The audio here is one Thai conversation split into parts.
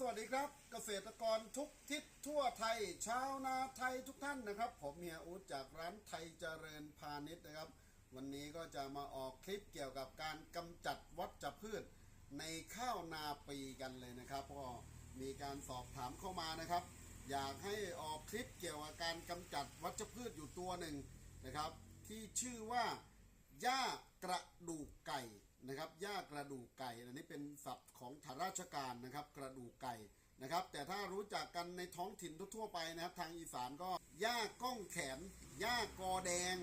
สวัสดีครับ เกษตรกรทุกทิศทั่วไทย ชาวนาไทยทุกท่านนะครับ ผมเฮียอูดจากร้านไทยเจริญพาณิชย์นะครับ วันนี้ก็จะมาออกคลิปเกี่ยวกับการกำจัดวัชพืชในข้าวนาปีกันเลยนะครับก็มีการสอบถามเข้ามานะครับ อยากให้ออกคลิปเกี่ยวกับการกำจัดวัชพืชอยู่ตัวหนึ่งนะครับ ที่ชื่อว่าหญ้ากระดูกไก่ นะครับหญ้ากระดูกไก่ อันนี้เป็นศัพท์ของทางราชการนะครับ กระดูกไก่นะครับ แต่ถ้ารู้จักกันในท้องถิ่นทั่วไปนะครับ ทางอีสานก็หญ้าก้องแขนหญ้ากอแดง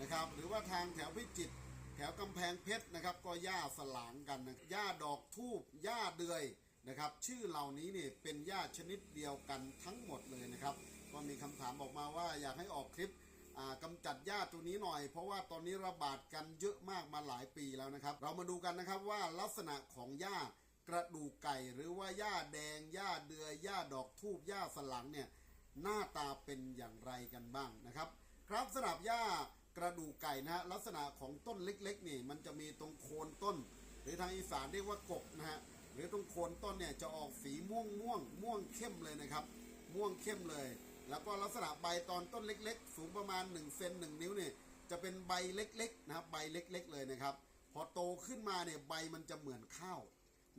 นะครับ หรือว่าทางแถวพิจิตรแถวกำแพงเพชรนะครับ ก็หญ้าสลางกันนะหญ้าดอกทูบหญ้าเดือยนะครับ ชื่อเหล่านี้เนี่ยเป็นหญ้าชนิดเดียวกันทั้งหมดเลยนะครับ ก็มีคำถามออกมาว่าอยากให้ออกคลิป กำจัดหญ้าตัวนี้หน่อย เพราะว่าตอนนี้ระบาดกันเยอะมากมาหลายปีแล้วนะครับ เรามาดูกันนะครับว่าลักษณะของหญ้ากระดูกไก่หรือว่าหญ้าแดงหญ้าเดือยหญ้าดอกทูบหญ้าสลังเนี่ยหน้าตาเป็นอย่างไรกันบ้างนะครับ ครับสำหรับหญ้ากระดูกไก่นะฮะลักษณะของต้นเล็กๆนี่มันจะมีตรงโคนต้น หรือทางอีสานเรียกว่ากกนะฮะหรือตรงโคนต้นเนี่ยจะออกสีม่วงม่วงม่วงเข้มเลยนะครับ ม่วงเข้มเลย แล้วก็ลักษณะใบตอนต้นเล็ก ๆ สูงประมาณ1เซน1นิ้วเนี่ยจะเป็นใบเล็กๆนะครับใบเล็ก ๆ เลยนะครับ พอโตขึ้นมาเนี่ยใบมันจะเหมือนข้าว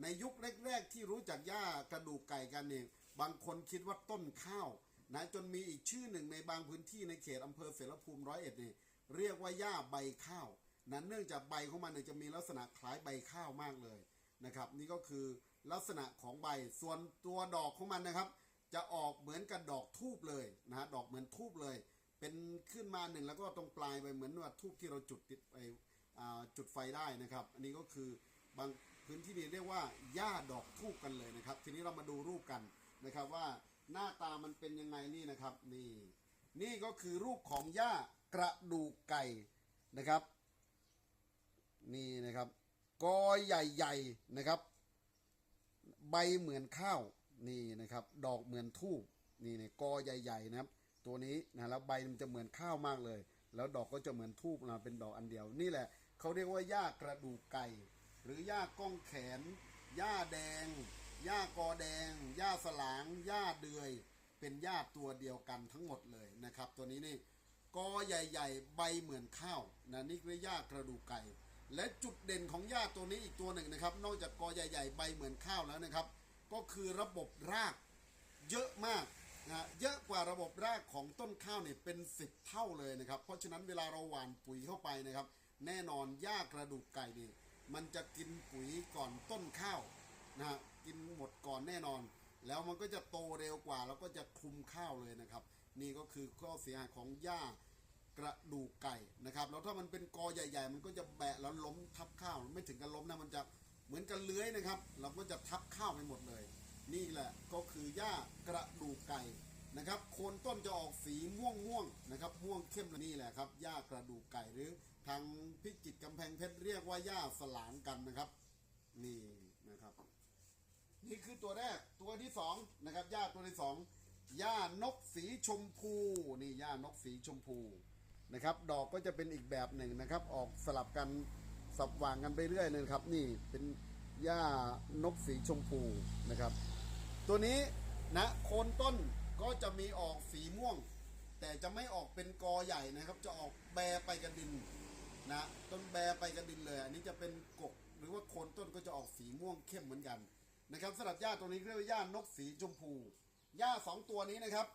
ในยุคแรกๆที่รู้จักหญ้ากระดูกไก่กันเนี่ยบางคนคิดว่าต้นข้าวนะจนมีอีกชื่อหนึ่งในบางพื้นที่ในเขตอำเภอเสรภูมิร้อยเอ็ดเนี่ยเรียกว่าหญ้าใบข้าวนะเนื่องจากใบของมันเนี่ยจะมีลักษณะคล้ายใบข้าวมากเลยนะครับ นี่ก็คือลักษณะของใบส่วนตัวดอกของมันนะครับ จะออกเหมือนกับดอกทูบเลยนะฮะดอกเหมือนทูบเลย เป็นขึ้นมาหนึ่งแล้วก็ตรงปลายไปเหมือนว่าทูบที่เราจุดติดไปจุดไฟได้นะครับ อันนี้ก็คือบางพื้นที่นี่เรียกว่าหญ้าดอกทูบกันเลยนะครับ ทีนี้เรามาดูรูปกันนะครับว่าหน้าตามันเป็นยังไงนี่นะครับนี่นี่ก็คือรูปของหญ้ากระดูกไก่นะครับ นี่นะครับกอใหญ่ๆนะครับ ใบเหมือนข้าว นี่นะครับ ดอกเหมือนทูบนี่เนี่ยกอใหญ่ ๆ นะครับ ตัวนี้นะแล้วใบมันจะเหมือนข้าวมากเลย แล้วดอกก็จะเหมือนทูบนะเป็นดอกอันเดียว นี่แหละเขาเรียกว่าหญ้ากระดูกไก่ หรือหญ้าก้องแขนหญ้าแดงหญ้ากอแดงหญ้าสลางหญ้าเดือย เป็นหญ้าตัวเดียวกันทั้งหมดเลยนะครับ ตัวนี้นี่กอใหญ่ ๆ ใบเหมือนข้าวนะนี่คือหญ้ากระดูกไก่ และจุดเด่นของหญ้าตัวนี้อีกตัวหนึ่งนะครับ นอกจากกอใหญ่ ๆ ใบเหมือนข้าวแล้วนะครับ ก็คือระบบรากเยอะมากนะเยอะกว่าระบบรากของต้นข้าวเนี่ยเป็นสิบเท่าเลยนะครับ เพราะฉะนั้นเวลาเราหว่านปุ๋ยเข้าไปนะครับ แน่นอนหญ้ากระดูกไก่นี่มันจะกินปุ๋ยก่อนต้นข้าวนะฮะกินหมดก่อนแน่นอน แล้วมันก็จะโตเร็วกว่า แล้วก็จะคุมข้าวเลยนะครับ นี่ก็คือข้อเสียหายของหญ้ากระดูกไก่นะครับแล้วถ้ามันเป็นกอใหญ่ ๆ มันก็จะแบะแล้วล้มทับข้าว ไม่ถึงกับล้มนะมันจะ เหมือนกันเลื้อยนะครับ เราก็จะทับข้าวไปหมดเลย นี่แหละก็คือหญ้ากระดูกไก่นะครับโคนต้นจะออกสีม่วงม่วงๆนะครับม่วงเข้มนี่แหละครับหญ้ากระดูกไก่หรือทางพิจิตรกำแพงเพชรเรียกว่าหญ้าสลางกันนะครับ นี่นะครับ นี่คือตัวแรกตัวที่สองนะครับหญ้าตัวที่สองหญ้านกสีชมพูนี่หญ้านกสีชมพูนะครับ ดอกก็จะเป็นอีกแบบหนึ่งนะครับ ออกสลับกัน สับวางกันไปเรื่อยเลยนะครับ นี่เป็นหญ้านกสีชมพูนะครับ ตัวนี้นะโคนต้นก็จะมีออกสีม่วง แต่จะไม่ออกเป็นกอใหญ่นะครับ จะออกแบไปกับดินนะต้นแบไปกระดินเลย อันนี้จะเป็นกกหรือว่าโคนต้นก็จะออกสีม่วงเข้มเหมือนกันนะครับสำหรับหญ้าตัวนี้เรียกว่าหญ้านกสีชมพูหญ้าสองตัวนี้นะครับ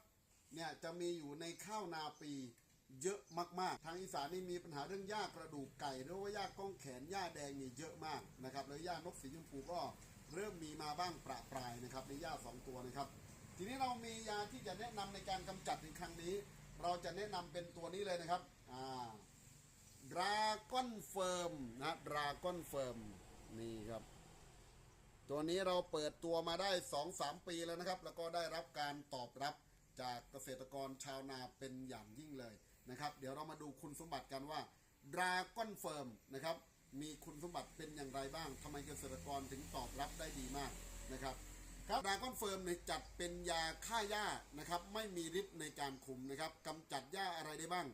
เนี่ยจะมีอยู่ในข้าวนาปี เยอะมากๆ ทางอีสานนี่มีปัญหาเรื่องหญ้ากระดูกไก่หรือว่าหญ้าก้องแขนหญ้าแดงนี่เยอะมากนะครับแล้วหญ้านกสีชมพูก็เริ่มมีมาบ้างประปรายนะครับในหญ้าสองตัวนะครับ ทีนี้เรามียาที่จะแนะนำในการกำจัดในครั้งนี้ เราจะแนะนำเป็นตัวนี้เลยนะครับอ่าดราก้อนเฟิร์มนะดราก้อนเฟิร์มนี่ครับตัวนี้เราเปิดตัวมาได้ 2-3 ปีแล้วนะครับ แล้วก็ได้รับการตอบรับจากเกษตรกรชาวนาเป็นอย่างยิ่งเลย นะครับ เดี๋ยวเรามาดูคุณสมบัติกันว่าดราก้อนเฟิร์มนะครับมีคุณสมบัติเป็นอย่างไรบ้างทำไมเกษตรกรถึงตอบรับได้ดีมากนะครับครับดราก้อนเฟิร์มเนี่ยจัดเป็นยาฆ่าหญ้านะครับไม่มีฤทธิ์ในการคุมนะครับกำจัดหญ้าอะไรได้บ้าง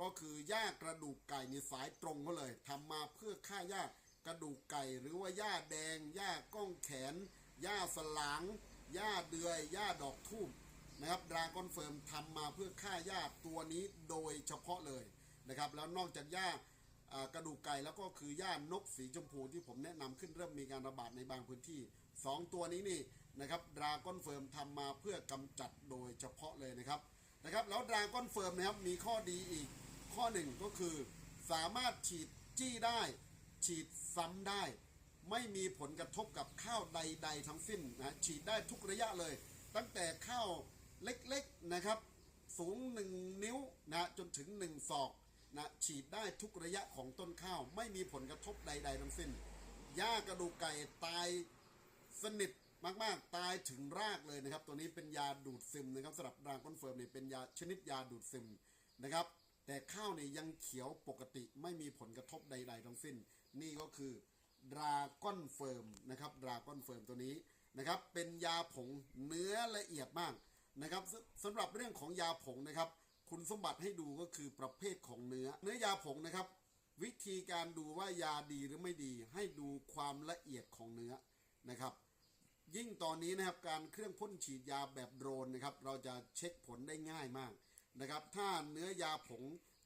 ก็คือหญ้ากระดูกไก่ในสายตรงเขาเลยทำมาเพื่อฆ่าหญ้ากระดูกไก่หรือว่าหญ้าแดงหญ้าก้องแขนหญ้าสลางหญ้าเดือยหญ้าดอกทูบ นะครับดราก้อนเฟิร์มทำมาเพื่อฆ่าหญ้าตัวนี้โดยเฉพาะเลยนะครับแล้วนอกจากหญ้ากระดูกไก่แล้วก็คือหญ้านกสีชมพูที่ผมแนะนำขึ้นเริ่มมีการระบาดในบางพื้นที่สองตัวนี้นี่นะครับดราก้อนเฟิร์มทำมาเพื่อกำจัดโดยเฉพาะเลยนะครับนะครับแล้วดราก้อนเฟิร์มนะครับมีข้อดีอีกข้อหนึ่งก็คือ สามารถฉีดจี้ได้ ฉีดซ้ำได้ ไม่มีผลกระทบกับข้าวใด ๆ ทั้งสิ้นนะฉีดได้ทุกระยะเลย ตั้งแต่ข้าว เล็กๆนะครับสูง 1 นิ้วนะจนถึง 1 ศอกนะฉีดได้ทุกระยะของต้นข้าว ไม่มีผลกระทบใด ๆ ทั้งสิ้นหญ้ากระดูกไก่ตายสนิทมากๆ ตายถึงรากเลยนะครับ ตัวนี้เป็นยาดูดซึมนะครับสำหรับดราก้อนเฟิร์มเนี่ยเป็นยาชนิดยาดูดซึมนะครับ แต่ข้าวเนี่ยยังเขียวปกติไม่มีผลกระทบใด ๆ ทั้งสิ้น นี่ก็คือดราก้อนเฟิร์มนะครับดราก้อนเฟิร์มตัวนี้นะครับ เป็นยาผงเนื้อละเอียดมาก นะครับสำหรับเรื่องของยาผงนะครับ คุณสมบัติให้ดูก็คือประเภทของเนื้อ เนื้อยาผงนะครับ วิธีการดูว่ายาดีหรือไม่ดี ให้ดูความละเอียดของเนื้อนะครับ ยิ่งตอนนี้นะครับการเครื่องพ่นฉีดยาแบบโดรนนะครับ เราจะเช็คผลได้ง่ายมากนะครับ ถ้าเนื้อยาผง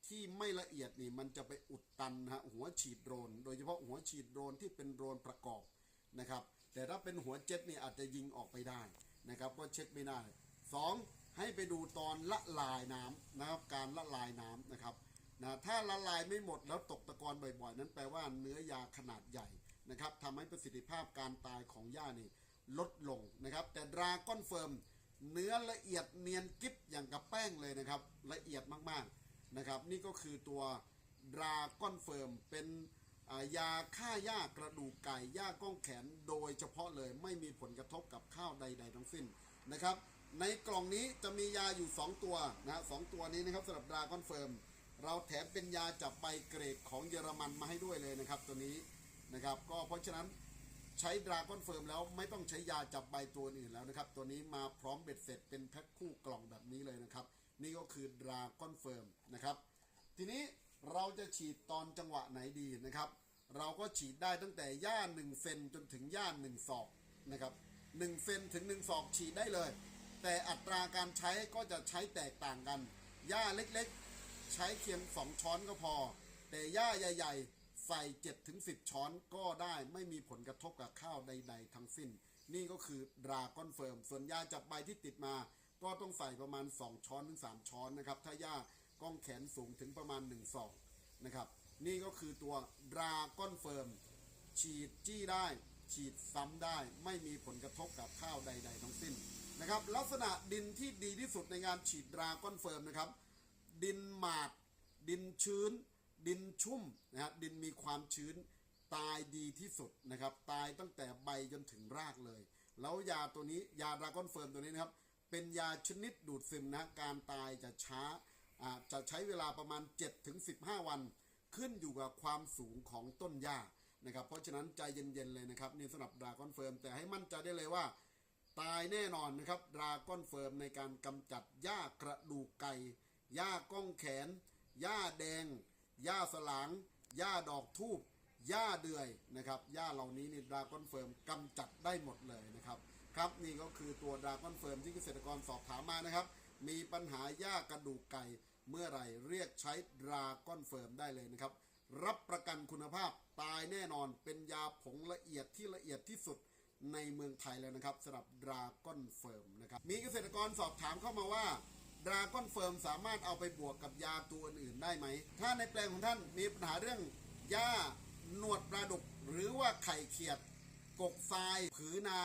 ที่ไม่ละเอียดนี่มันจะไปอุดตันนะฮะหัวฉีดโดรน โดยเฉพาะหัวฉีดโดรนที่เป็นโดรนประกอบนะครับ แต่ถ้าเป็นหัวเจ็ตนี่อาจจะยิงออกไปได้นะครับก็เช็คไม่ได้ สองให้ไปดูตอนละลายน้ำนะครับการละลายน้ำนะครับนะถ้าละลายไม่หมดแล้วตกตะกอนบ่อยๆ นั้นแปลว่าเนื้อยาขนาดใหญ่นะครับทำให้ประสิทธิภาพการตายของหญ้านี่ลดลงนะครับ แต่ดราก้อนเฟิร์มเนื้อละเอียดเนียนกิฟอย่างกับแป้งเลยนะครับ ละเอียดมากๆนะครับ นี่ก็คือตัวดราก้อนเฟิร์มเป็นยาฆ่าหญ้ากระดูกไก่หญ้าก้องแขนโดยเฉพาะเลยไม่มีผลกระทบกับข้าวใด ๆ ทั้งสิ้นนะครับ ในกล่องนี้จะมียาอยู่ 2 ตัวนะฮะสองตัวนี้นะครับสำหรับดราก้อนเฟิร์มเราแถมเป็นยาจับใบเกรดของเยอรมันมาให้ด้วยเลยนะครับ ตัวนี้นะครับ ก็เพราะฉะนั้นใช้ดราก้อนเฟิร์มแล้วไม่ต้องใช้ยาจับใบตัวอื่นแล้วนะครับ ตัวนี้มาพร้อมเบ็ดเสร็จเป็นแพ็คคู่กล่องแบบนี้เลยนะครับ นี่ก็คือดราก้อนเฟิร์มนะครับ ทีนี้เราจะฉีดตอนจังหวะไหนดีนะครับ เราก็ฉีดได้ตั้งแต่ย่า1เซนจนถึงย่า1ศอกนะครับ1เซนถึง1ศอกฉีดได้เลย แต่อัตราการใช้ก็จะใช้แตกต่างกันย่าเล็กๆ ใช้เพียง 2 ช้อนก็พอ แต่ย่าใหญ่ ๆ ใส่7ถึง10 ช้อนก็ได้ไม่มีผลกระทบกับข้าวใด ๆ ทั้งสิ้น นี่ก็คือดราก้อนเฟิร์ม ส่วนยาจับใบที่ติดมา ก็ต้องใส่ประมาณ 2 ช้อนถึง 3 ช้อนนะครับ ถ้าย่าก้องแขนสูงถึงประมาณ1ศอกนะครับ นี่ก็คือตัวดราก้อนเฟิร์ม ฉีดจี้ได้ ฉีดซ้ำได้ ไม่มีผลกระทบกับข้าวใด ๆ ทั้งสิ้น นะครับลักษณะดินที่ดีที่สุดในการฉีดดราก้อนเฟิร์มนะครับ ดินหมาด ดินชื้น ดินชุ่มนะฮะดินมีความชื้นตายดีที่สุดนะครับ ตายตั้งแต่ใบจนถึงรากเลย แล้วยาตัวนี้ยาดราก้อนเฟิร์มตัวนี้นะครับเป็นยาชนิดดูดซึมนะการตายจะช้าอ่าจะใช้เวลาประมาณ 7-15 วัน ขึ้นอยู่กับความสูงของต้นหญ้านะครับเพราะฉะนั้นใจเย็นๆเลยนะครับนี่สำหรับดราก้อนเฟิร์มแต่ให้มั่นใจได้เลยว่า ตายแน่นอนนะครับดราก้อนเฟิร์มในการกำจัดหญ้ากระดูกไก่หญ้าก้องแขนหญ้าแดงหญ้าสลางหญ้าดอกทูบหญ้าเดือยนะครับหญ้าเหล่านี้นี่ดราก้อนเฟิร์มกำจัดได้หมดเลยนะครับครับนี่ก็คือตัวดราก้อนเฟิร์มที่เกษตรกรสอบถามมานะครับ มีปัญหาหญ้ากระดูกไก่เมื่อไหร่เรียกใช้ดราก้อนเฟิร์มได้เลยนะครับ รับประกันคุณภาพตายแน่นอนเป็นยาผงละเอียดที่ละเอียดที่สุด ในเมืองไทยแล้วนะครับสำหรับดราก้อนเฟิร์มนะครับมีเกษตรกรสอบถามเข้ามาว่าดราก้อนเฟิร์มสามารถเอาไปบวกกับยาตัวอื่นๆได้ไหม ถ้าในแปลงของท่านมีปัญหาเรื่องหญ้าหนวดปลาดุก หรือว่าไข่เขียด กกทราย ผือนา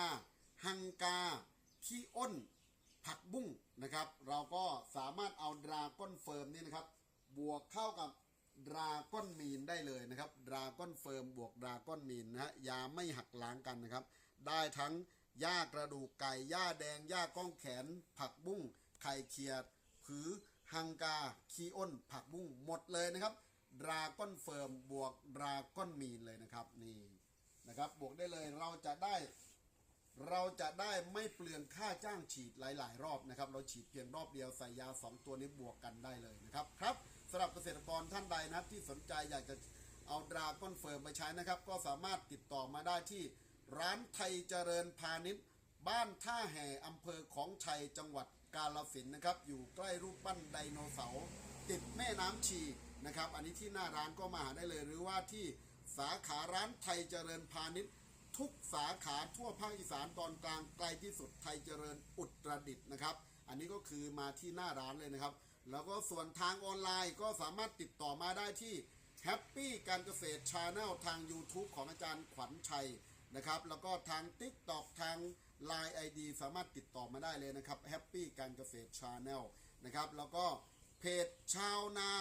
หังกา ขี้อ้น ผักบุ้งนะครับ เราก็สามารถเอาดราก้อนเฟิร์มนี่นะครับ บวกเข้ากับดราก้อนมีนได้เลยนะครับดราก้อนเฟิร์มบวกดราก้อนมีนนะฮะยาไม่หักล้างกันนะครับ ได้ทั้งหญ้ากระดูกไก่หญ้าแดงหญ้าก้องแขน ผักบุ้งไข่เขียด ผือฮังกาคีอ้น ผักบุ้งหมดเลยนะครับดราก้อนเฟิร์มบวกดราก้อนมีนเลยนะครับนี่นะครับบวกได้เลยเราจะได้ เราจะได้ไม่เปลืองค่าจ้างฉีดหลาย ๆ รอบนะครับ เราฉีดเพียงรอบเดียวใส่ยา 2 ตัวนี้บวกกันได้เลยนะครับครับสำหรับเกษตรกรท่านใดนะที่สนใจอยากจะเอาดราก้อนเฟิร์มไปใช้นะครับ ก็สามารถติดต่อมาได้ที่ ร้านไทยเจริญพาณิชย์ บ้านท่าแห่อำเภอของชัยจังหวัดกาฬสินนะครับ อยู่ใกล้รูปปั้นไดโนเสาร์ติดแม่น้ำชีนะครับ อันนี้ที่หน้าร้านก็มาหาได้เลย หรือว่าที่สาขาร้านไทยเจริญพาณิชย์ ทุกสาขาทั่วภาคอีสานตอนกลางไกลที่สุดไทยเจริญอุตรดิตถ์นะครับ อันนี้ก็คือมาที่หน้าร้านเลยนะครับ แล้วก็ส่วนทางออนไลน์ก็สามารถติดต่อมาได้ที่ Happy การเกษตรชาแนลทาง YouTube ของอาจารย์ขวัญชัย นะครับแล้วก็ทาง TikTok ทาง Line ID สามารถติดต่อมาได้เลยนะครับ Happy การเกษตรชาแนลนะครับแล้วก็เพจชาวนา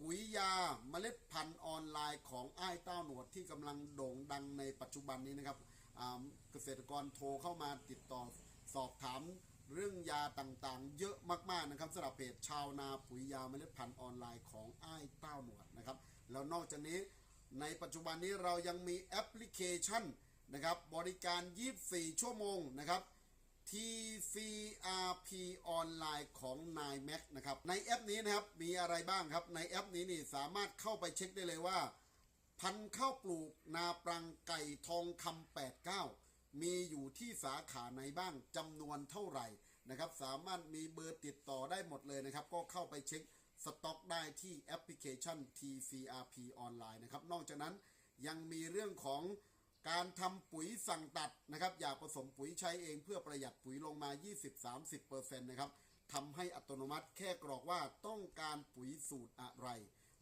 ปุ๋ยยาเมล็ดพันธุ์ออนไลน์ของไอ้เต้าหนวดที่กำลังโด่งดังในปัจจุบันนี้นะครับเกษตรกรโทรเข้ามาติดต่อสอบถามเรื่องยาต่างๆ เยอะมากๆนะครับสำหรับเพจชาวนาปุ๋ยยาเมล็ดพันธุ์ออนไลน์ของไอ้เต้าหนวดนะครับแล้วนอกจากนี้ในปัจจุบันนี้เรายังมีแอปพลิเคชัน นะครับบริการ 24 ชั่วโมงนะครับ TCRP ออนไลน์ของนายแม็กนะครับในแอปนี้นะครับมีอะไรบ้างครับในแอปนี้นี่สามารถเข้าไปเช็คได้เลยว่า พันข้าวปลูกนาปรังไก่ทองคำ89 มีอยู่ที่สาขาไหนบ้างจำนวนเท่าไหร่นะครับ สามารถมีเบอร์ติดต่อได้หมดเลยนะครับ ก็เข้าไปเช็คสต็อกได้ที่แอปพลิเคชัน TCRP ออนไลน์นะครับ นอกจากนั้นยังมีเรื่องของ การทำปุ๋ยสั่งตัดนะครับ อย่าผสมปุ๋ยใช้เองเพื่อประหยัดปุ๋ยลงมา 20-30%นะครับทำให้อัตโนมัติแค่กรอกว่าต้องการปุ๋ยสูตรอะไร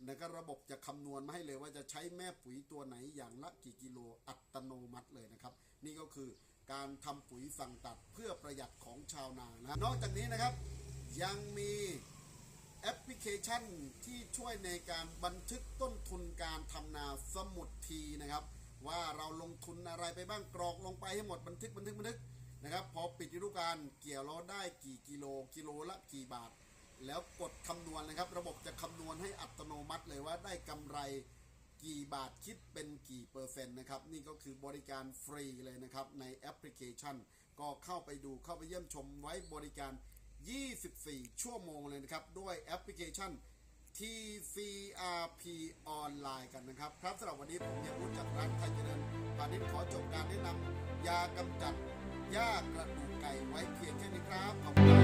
นะครับระบบจะคำนวณมาให้เลยว่าจะใช้แม่ปุ๋ยตัวไหนอย่างละกี่กิโลอัตโนมัติเลยนะครับ นี่ก็คือการทำปุ๋ยสั่งตัดเพื่อประหยัดของชาวนานะนอกจากนี้นะครับยังมีแอปพลิเคชันที่ช่วยในการบันทึกต้นทุนการทำนาสมุดทีนะครับ ว่าเราลงทุนอะไรไปบ้างกรอกลงไปให้หมดบันทึกบันทึกบันทึกนะครับพอปิดฤดูกาลเกี่ยวเราได้กี่กิโลกิโลละกี่บาท แล้วกดคำนวณนะครับ ระบบจะคำนวณให้อัตโนมัติเลยว่าได้กำไรกี่บาทคิดเป็นกี่เปอร์เซ็นต์นะครับ นี่ก็คือบริการฟรีเลยนะครับในแอปพลิเคชัน ก็เข้าไปดูเข้าไปเยี่ยมชมไว้บริการ 24 ชั่วโมงเลยนะครับ ด้วยแอปพลิเคชัน TCRP ออนไลน์กันนะครับ ครับสำหรับวันนี้ผมเฮียวุฒิจากร้านไทยเจริญพานิชขอจบการแนะนำยากำจัดหญ้ากระดูกไก่ไว้เพียงแค่นี้ครับขอบคุณ